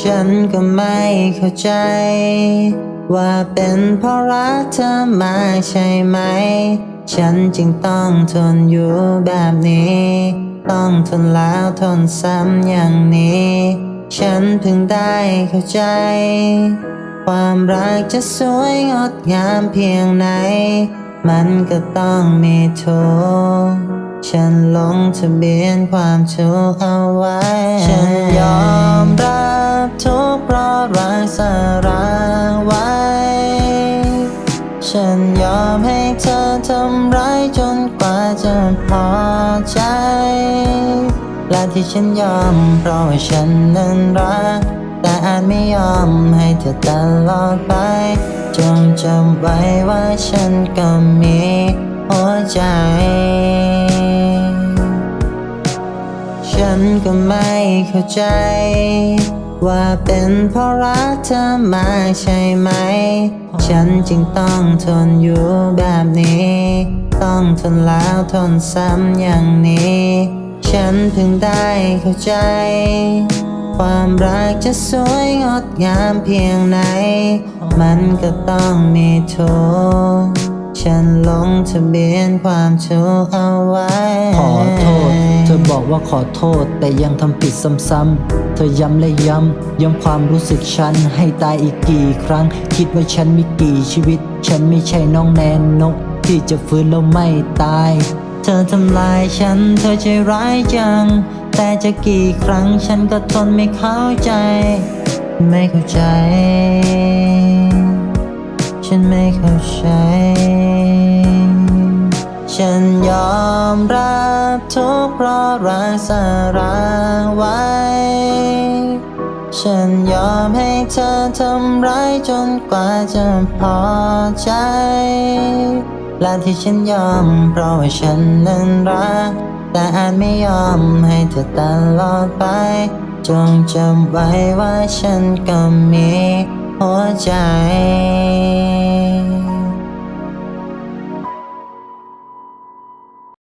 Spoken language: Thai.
ฉันก็ไม่เข้าใจ ว่าเป็นเพราะรักเธอมาใช่ไหม ฉันจึงต้องทนอยู่แบบนี้ ต้องทนแล้วทนซ้ำอย่างนี้ ฉันเพิ่งได้เข้าใจ ความรักจะสวยงดงามเพียงไหน มันก็ต้องมีทุกข์ฉันลงทะเบียนความทุกข์เอาไว้ ฉันยอมรับ ทุกข์เพราะรักษารไว้ ฉันยอมให้เธอทำร้ายจนกว่าจะพอใจ และที่ฉันยอมเพราะว่าฉันนั้นรัก แต่อาจไม่ยอมให้เธอตลอดไป จงจำไว้ว่าฉันก็มีหัวใจฉันก็ไม่เข้าใจ ว่าเป็นเพราะรักเธอมาใช่ไหม ฉันจึงต้องทนอยู่แบบนี้ ต้องทนแล้วทนซ้ำอย่างนี้ ฉันเพิ่งได้เข้าใจ ความรักจะสวยงดงามเพียงไหน มันก็ต้องมีทุกข์ ฉันลงทะเบียนความทุกข์เอาไว้ ขอโทษ เธอบอกว่าขอโทษ แต่ยังทำผิดซ้ำๆ เธอย้ำและย้ำ ย้ำความรู้สึกฉัน ให้ตายอีกกี่ครั้ง คิดว่าฉันมีกี่ชีวิต ฉันไม่ใช่น้องแนนนก ที่จะฟื้นแล้วไม่ตาย เธอทำลายฉัน เธอใจร้ายจัง แต่จะกี่ครั้งฉันก็ทนไม่เข้าใจ ไม่เข้าใจ ฉันไม่เข้าใจ ฉันยอมรับทุกเพราะรักษารักไว้ ฉันยอมให้เธอทำร้ายจนกว่าจะพอใจ และที่ฉันยอมเพราะว่าฉันนั้นรัก แต่อาจไม่ยอมให้เธอตลอดไป จงจำไว้ว่าฉันก็มี หัวใจ